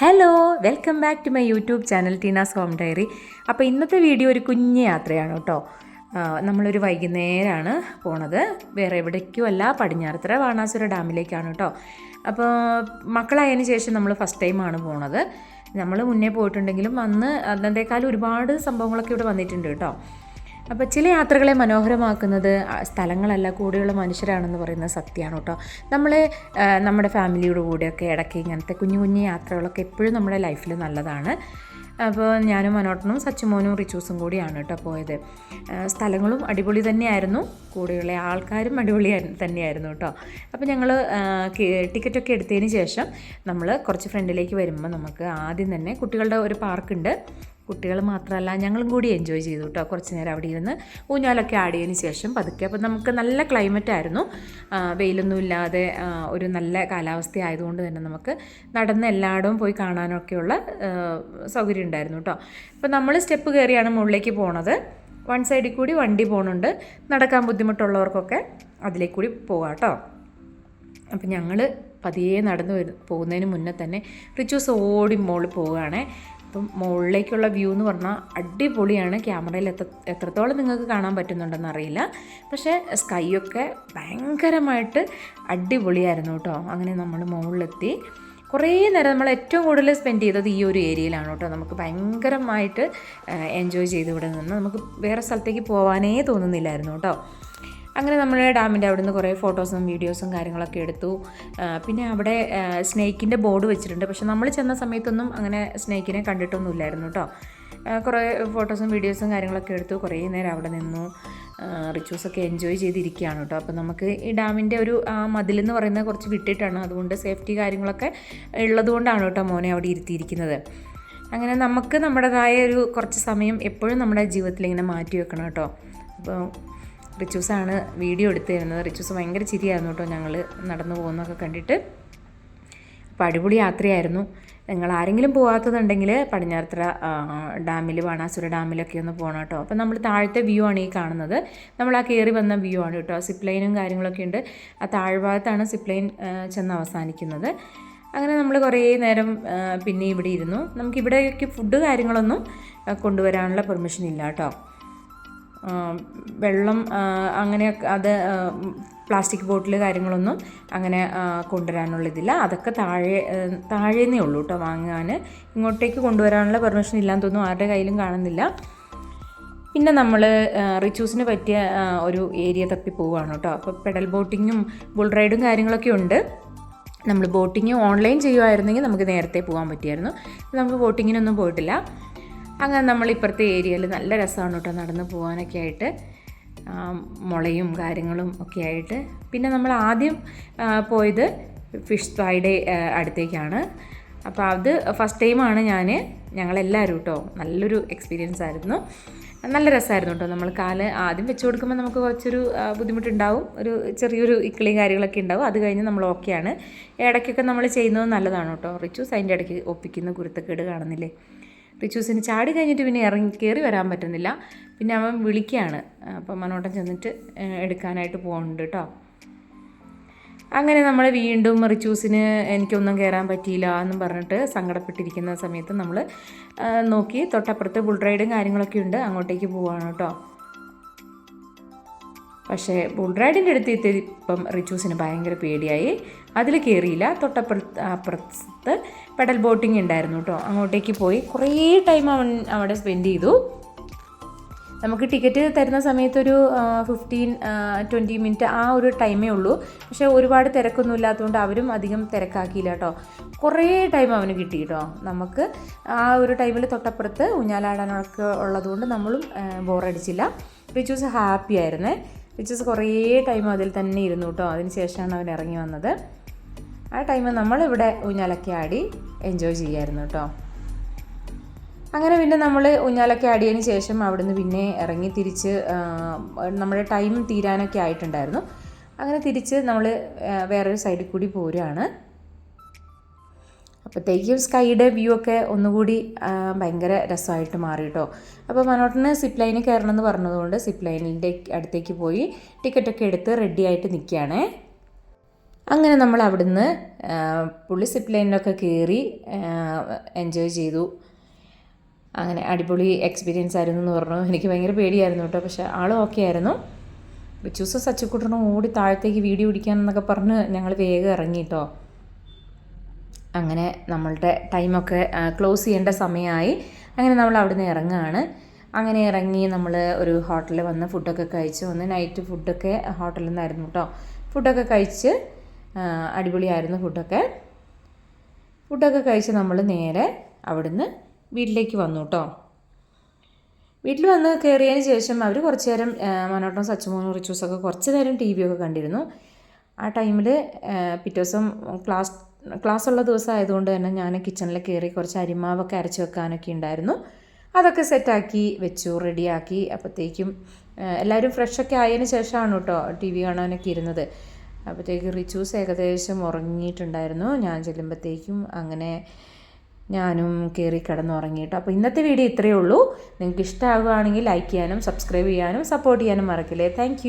Hello welcome back to my YouTube channel Teena's home diary അപ്പോൾ ഇന്നത്തെ video ഒരു കുഞ്ഞ് യാത്രയാണ് കേട്ടോ. നമ്മളൊരു വൈകുന്നേരമാണ് പോണത്. വേറെ എവിടേക്കുമല്ല പടിഞ്ഞാറത്തറ വാണാസുര ഡാമിലേക്കാണ് കേട്ടോ. അപ്പോൾ മക്കളായതിനു ശേഷം നമ്മൾ ഫസ്റ്റ് ടൈമാണ് പോണത്. നമ്മൾ മുന്നേ പോയിട്ടുണ്ടെങ്കിലും അന്ന് അന്നത്തെക്കാൾ ഒരുപാട് സംഭവങ്ങളൊക്കെ ഇവിടെ വന്നിട്ടുണ്ട് കേട്ടോ. അപ്പോൾ ചില യാത്രകളെ മനോഹരമാക്കുന്നത് സ്ഥലങ്ങളല്ല കൂടെയുള്ള മനുഷ്യരാണെന്ന് പറയുന്നത് സത്യമാണ് കേട്ടോ. നമ്മൾ നമ്മുടെ ഫാമിലിയുടെ കൂടെയൊക്കെ ഇടയ്ക്ക് ഇങ്ങനത്തെ കുഞ്ഞു കുഞ്ഞു യാത്രകളൊക്കെ എപ്പോഴും നമ്മുടെ ലൈഫിൽ നല്ലതാണ്. അപ്പോൾ ഞാനും മനോട്ടനും സച്ചുമോനും റിച്ചൂസും കൂടിയാണ് കേട്ടോ പോയത്. സ്ഥലങ്ങളും അടിപൊളി തന്നെയായിരുന്നു. കൂടെയുള്ള ആൾക്കാരും അടിപൊളി തന്നെയായിരുന്നു കേട്ടോ. അപ്പോൾ ഞങ്ങൾ ടിക്കറ്റൊക്കെ എടുത്തതിന് ശേഷം നമ്മൾ കുറച്ച് ഫ്രണ്ടിലേക്ക് വരുമ്പോൾ നമുക്ക് ആദ്യം തന്നെ കുട്ടികളുടെ ഒരു പാർക്കുണ്ട്. കുട്ടികൾ മാത്രമല്ല ഞങ്ങളും കൂടി എൻജോയ് ചെയ്തു കേട്ടോ കുറച്ച് നേരം അവിടെ ഇരുന്ന്. ഊഞ്ഞാലൊക്കെ ആടിയതിന് ശേഷം പതുക്കെ അപ്പോൾ നമുക്ക് നല്ല ക്ലൈമറ്റ് ആയിരുന്നു. വെയിലൊന്നും ഇല്ലാതെ ഒരു നല്ല കാലാവസ്ഥ ആയതുകൊണ്ട് തന്നെ നമുക്ക് നടന്ന് എല്ലായിടവും പോയി കാണാനൊക്കെയുള്ള സൗകര്യം ഉണ്ടായിരുന്നു കേട്ടോ അപ്പോൾ നമ്മൾ സ്റ്റെപ്പ് കയറിയാണ് മുകളിലേക്ക് പോണത്. വൺ സൈഡിൽ കൂടി വണ്ടി പോകുന്നുണ്ട് നടക്കാൻ ബുദ്ധിമുട്ടുള്ളവർക്കൊക്കെ അതിലേക്ക് കൂടി പോകാം കേട്ടോ അപ്പം ഞങ്ങൾ പതിയെ നടന്നു പോകുന്നതിന് മുന്നേ തന്നെ റിച്ചൂസ് ഓടി മുകളിൽ പോവുകയാണേ. അപ്പം മുകളിലേക്കുള്ള വ്യൂ എന്ന് പറഞ്ഞാൽ അടിപൊളിയാണ്. ക്യാമറയിൽ എത്ര എത്രത്തോളം നിങ്ങൾക്ക് കാണാൻ പറ്റുന്നുണ്ടെന്ന് അറിയില്ല. പക്ഷേ സ്കൈയൊക്കെ ഭയങ്കരമായിട്ട് അടിപൊളിയായിരുന്നു കേട്ടോ. അങ്ങനെ നമ്മൾ മുകളിലെത്തി. കുറേ നേരം നമ്മൾ ഏറ്റവും കൂടുതൽ സ്പെൻഡ് ചെയ്തത് ഈ ഒരു ഏരിയയിലാണ് കേട്ടോ. നമുക്ക് ഭയങ്കരമായിട്ട് എൻജോയ് ചെയ്ത് ഇവിടെ നിന്ന് നമുക്ക് വേറെ സ്ഥലത്തേക്ക് പോകാനേ തോന്നുന്നില്ലായിരുന്നു കേട്ടോ. അങ്ങനെ നമ്മൾ ഡാമിന്റെ അവിടെ നിന്ന് കുറേ ഫോട്ടോസും വീഡിയോസും കാര്യങ്ങളൊക്കെ എടുത്തു. പിന്നെ അവിടെ സ്നേക്കിന്റെ ബോർഡ് വെച്ചിട്ടുണ്ട്. പക്ഷെ നമ്മൾ ചെന്ന സമയത്തൊന്നും അങ്ങനെ സ്നേക്കിനെ കണ്ടിട്ടൊന്നുമില്ലായിരുന്നു കേട്ടോ. കുറേ ഫോട്ടോസും വീഡിയോസും കാര്യങ്ങളൊക്കെ എടുത്തു. കുറേ നേരം അവിടെ നിന്നു. റിച്വൽസൊക്കെ എൻജോയ് ചെയ്തിരിക്കുകയാണ് കേട്ടോ. അപ്പോൾ നമുക്ക് ഈ ഡാമിന്റെ ഒരു ആ മതിലെന്ന് പറയുന്നത് കുറച്ച് വിട്ടിട്ടാണ്. അതുകൊണ്ട് സേഫ്റ്റി കാര്യങ്ങളൊക്കെ ഉള്ളതുകൊണ്ടാണ് കേട്ടോ മോനെ അവിടെ ഇരുത്തിയിരിക്കുന്നത്. അങ്ങനെ നമുക്ക് നമ്മുടേതായ ഒരു കുറച്ച് സമയം എപ്പോഴും നമ്മുടെ ജീവിതത്തിൽ ഇങ്ങനെ മാറ്റി വെക്കണം കേട്ടോ. അപ്പോൾ റിച്ചൂസാണ് വീഡിയോ എടുത്തിരുന്നത്. റിച്ചൂസ് ഭയങ്കര ചിരിയായിരുന്നു കേട്ടോ ഞങ്ങൾ നടന്നു പോകുന്നതൊക്കെ കണ്ടിട്ട്. അപ്പോൾ അടിപൊളി യാത്രയായിരുന്നു. നിങ്ങൾ ആരെങ്കിലും പോകാത്തതുണ്ടെങ്കിൽ പടിഞ്ഞാറത്തറ ഡാമിൽ ബാണാസുര ഡാമിലൊക്കെ ഒന്ന് പോകണം കേട്ടോ. അപ്പോൾ നമ്മൾ താഴത്തെ വ്യൂ ആണ് ഈ കാണുന്നത്. നമ്മൾ ആ കയറി വന്ന വ്യൂ ആണ് കേട്ടോ. സിപ്പ് ലൈനും കാര്യങ്ങളൊക്കെ ഉണ്ട്. ആ താഴ്ഭാഗത്താണ് സിപ്പ് ലൈൻ ചെന്ന് അവസാനിക്കുന്നത്. അങ്ങനെ നമ്മൾ കുറേ നേരം പിന്നെ ഇവിടെ ഇരുന്നു. നമുക്ക് ഇവിടേക്ക് ഫുഡ് കാര്യങ്ങളൊന്നും കൊണ്ടുവരാനുള്ള പെർമിഷൻ ഇല്ല കേട്ടോ. വെള്ളം അങ്ങനെ അത് പ്ലാസ്റ്റിക് ബോട്ടിൽ കാര്യങ്ങളൊന്നും അങ്ങനെ കൊണ്ടുവരാനുള്ളതില്ല. അതൊക്കെ താഴെ താഴേന്നേ ഉള്ളൂ കേട്ടോ വാങ്ങാൻ ഇങ്ങോട്ടേക്ക് കൊണ്ടുവരാനുള്ള പെർമിഷൻ ഇല്ലാന്ന് തോന്നുന്നു. ആരുടെ കയ്യിലും കാണുന്നില്ല. പിന്നെ നമ്മൾ റിച്ചൂസിന് പറ്റിയ ഒരു ഏരിയ തപ്പി പോവുകയാണ് കേട്ടോ അപ്പോൾ പെഡൽ ബോട്ടിങ്ങും ബുൾ റൈഡും കാര്യങ്ങളൊക്കെ ഉണ്ട്. നമ്മൾ ബോട്ടിങ് ഓൺലൈൻ ചെയ്യുമായിരുന്നെങ്കിൽ നമുക്ക് നേരത്തെ പോകാൻ പറ്റിയായിരുന്നു. നമുക്ക് ബോട്ടിങ്ങിനൊന്നും പോയിട്ടില്ല. അങ്ങനെ നമ്മൾ ഇപ്പുറത്തെ ഏരിയയിൽ നല്ല രസമാണ് കേട്ടോ നടന്ന് പോകാനൊക്കെ ആയിട്ട്. മുളയും കാര്യങ്ങളും ഒക്കെ ആയിട്ട്. പിന്നെ നമ്മൾ ആദ്യം പോയത് ഫിഷ് ഫ്രൈഡേ അടുത്തേക്കാണ്. അപ്പോൾ അത് ഫസ്റ്റ് ടൈമാണ് ഞാൻ ഞങ്ങളെല്ലാവരും കേട്ടോ നല്ലൊരു എക്സ്പീരിയൻസ് ആയിരുന്നു. നല്ല രസമായിരുന്നു കേട്ടോ. നമ്മൾ കാൽ ആദ്യം വെച്ച് കൊടുക്കുമ്പോൾ നമുക്ക് കുറച്ചൊരു ബുദ്ധിമുട്ടുണ്ടാവും. ഒരു ചെറിയൊരു ഇക്കിളിയും കാര്യങ്ങളൊക്കെ ഉണ്ടാവും. അത് കഴിഞ്ഞ് നമ്മൾ ഓക്കെയാണ്. ഇടയ്ക്കൊക്കെ നമ്മൾ ചെയ്യുന്നത് നല്ലതാണ് കേട്ടോ. റിച്ചൂസ് അതിന്റെ ഇടയ്ക്ക് ഒപ്പിക്കുന്ന കുരുത്തക്കേട് കാണുന്നില്ലേ? റിച്ചൂസിന് ചാടി കഴിഞ്ഞിട്ട് പിന്നെ ഇറങ്ങി കയറി വരാൻ പറ്റുന്നില്ല. പിന്നെ അവൻ വിളിക്കുകയാണ്. അപ്പം മനോട്ടം ചെന്നിട്ട് എടുക്കാനായിട്ട് പോകുന്നുണ്ട് കേട്ടോ അങ്ങനെ നമ്മൾ വീണ്ടും റിച്ചൂസിന് എനിക്കൊന്നും കയറാൻ പറ്റിയില്ല എന്നും പറഞ്ഞിട്ട് സങ്കടപ്പെട്ടിരിക്കുന്ന സമയത്ത് നമ്മൾ നോക്കി തൊട്ടപ്പുറത്ത് ബുൾ റൈഡും കാര്യങ്ങളൊക്കെ ഉണ്ട്. അങ്ങോട്ടേക്ക് പോവാണ് കേട്ടോ പക്ഷേ ബുൾ റൈഡിന്റെ അടുത്ത് എത്തിയപ്പം റിച്ചൂസിന് ഭയങ്കര പേടിയായി. അതിൽ കയറിയില്ല. തൊട്ടപ്പുറത്ത് അപ്പുറത്ത് പെഡൽ ബോട്ടിംഗ് ഉണ്ടായിരുന്നു കേട്ടോ. അങ്ങോട്ടേക്ക് പോയി. കുറേ ടൈം അവൻ അവിടെ സ്പെൻഡ് ചെയ്തു. നമുക്ക് ടിക്കറ്റ് തരുന്ന സമയത്ത് ഒരു ഫിഫ്റ്റീൻ ട്വന്റി മിനിറ്റ് ആ ഒരു ടൈമേ ഉള്ളൂ. പക്ഷേ ഒരുപാട് തിരക്കൊന്നും ഇല്ലാത്തതുകൊണ്ട് അവരും അധികം തിരക്കാക്കിയില്ല കേട്ടോ. കുറേ ടൈം അവന് കിട്ടി കേട്ടോ. നമുക്ക് ആ ഒരു ടൈമിൽ തൊട്ടപ്പുറത്ത് ഊഞ്ഞാലാടാനൊക്കെ ഉള്ളതുകൊണ്ട് നമ്മളും ബോറടിച്ചില്ല. വിച്ച് വാസ് ഹാപ്പി ആയിരുന്നേ. വിച്ച് വാസ് കുറേ ടൈം അതിൽ തന്നെ ഇരുന്നു കേട്ടോ. അതിന് ശേഷമാണ് അവൻ ഇറങ്ങി വന്നത്. ആ ടൈം നമ്മളിവിടെ ഊഞ്ഞാലൊക്കെ ആടി എൻജോയ് ചെയ്യായിരുന്നു കേട്ടോ അങ്ങനെ പിന്നെ നമ്മൾ ഊഞ്ഞാലൊക്കെ ആടിയതിന് ശേഷം അവിടുന്ന് പിന്നെ ഇറങ്ങി തിരിച്ച് നമ്മുടെ ടൈം തീരാനൊക്കെ ആയിട്ടുണ്ടായിരുന്നു. അങ്ങനെ തിരിച്ച് നമ്മൾ വേറൊരു സൈഡിൽ കൂടി പോരുകയാണ് അപ്പോഴത്തേക്കും സ്കൈയുടെ വ്യൂ ഒക്കെ ഒന്നുകൂടി ഭയങ്കര രസമായിട്ട് മാറി കേട്ടോ അപ്പോൾ മനോട്ടിന് സിപ്പ് ലൈനിൽ കയറണമെന്ന് പറഞ്ഞതുകൊണ്ട് സിപ്പ് ലൈനിന്റെ അടുത്തേക്ക് പോയി ടിക്കറ്റൊക്കെ എടുത്ത് റെഡി ആയിട്ട് നിൽക്കുകയാണേ അങ്ങനെ നമ്മൾ അവിടുന്ന് പുള്ളി സിപ്പ് ലൈനിലൊക്കെ കയറി എൻജോയ് ചെയ്തു. അങ്ങനെ അടിപൊളി എക്സ്പീരിയൻസ് ആയിരുന്നു എന്ന് പറഞ്ഞു. എനിക്ക് ഭയങ്കര പേടിയായിരുന്നു കേട്ടോ. പക്ഷേ ആളും ഓക്കെ ആയിരുന്നു. റിച്ചൂസും സച്ചിക്കുട്ടനും ഓടി താഴത്തേക്ക് വീഡിയോ പിടിക്കാനെന്നൊക്കെ പറഞ്ഞ് ഞങ്ങൾ വേഗം ഇറങ്ങി കേട്ടോ. അങ്ങനെ നമ്മളുടെ ടൈമൊക്കെ ക്ലോസ് ചെയ്യേണ്ട സമയമായി. അങ്ങനെ നമ്മൾ അവിടുന്ന് ഇറങ്ങുകയാണ് അങ്ങനെ ഇറങ്ങി നമ്മൾ ഒരു ഹോട്ടലിൽ വന്ന് ഫുഡൊക്കെ കഴിച്ച്. വന്ന് നൈറ്റ് ഫുഡൊക്കെ ഹോട്ടലിൽ നിന്നായിരുന്നു കേട്ടോ. ഫുഡൊക്കെ കഴിച്ച് അടിപൊളിയായിരുന്നു ഫുഡൊക്കെ. ഫുഡൊക്കെ കഴിച്ച് നമ്മൾ നേരെ അവിടുന്ന് വീട്ടിലേക്ക് വന്നു കേട്ടോ വീട്ടിൽ വന്ന് കയറിയതിന് ശേഷം അവർ കുറച്ച് നേരം മനോട്ടം സച്ചുമോനും റിച്ചൂസൊക്കെ കുറച്ച് നേരം ടി വി ഒക്കെ കണ്ടിരുന്നു. ആ ടൈമിൽ പിറ്റേ ദിവസം ക്ലാസ് ക്ലാസ് ഉള്ള ദിവസം ആയതുകൊണ്ട് തന്നെ ഞാൻ കിച്ചണിൽ കയറി കുറച്ച് അരിമാവൊക്കെ അരച്ച് വെക്കാനൊക്കെ ഉണ്ടായിരുന്നു. അതൊക്കെ സെറ്റാക്കി വെച്ചു റെഡിയാക്കി. അപ്പോഴത്തേക്കും എല്ലാവരും ഫ്രഷൊക്കെ ആയതിന് ശേഷമാണ് കേട്ടോ ടി വി കാണാനൊക്കെ ഇരുന്നത്. അപ്പോഴത്തേക്ക് റിച്ചൂസ് ഏകദേശം ഉറങ്ങിയിട്ടുണ്ടായിരുന്നു. ഞാൻ ചെല്ലുമ്പോഴത്തേക്കും അങ്ങനെ ഞാനും കയറി കിടന്ന് ഉറങ്ങിയിട്ട്. അപ്പോൾ ഇന്നത്തെ വീഡിയോ ഇത്രയേ ഉള്ളൂ. നിങ്ങൾക്ക് ഇഷ്ടമാകുകയാണെങ്കിൽ ലൈക്ക് ചെയ്യാനും സബ്സ്ക്രൈബ് ചെയ്യാനും സപ്പോർട്ട് ചെയ്യാനും മറക്കില്ലേ. താങ്ക്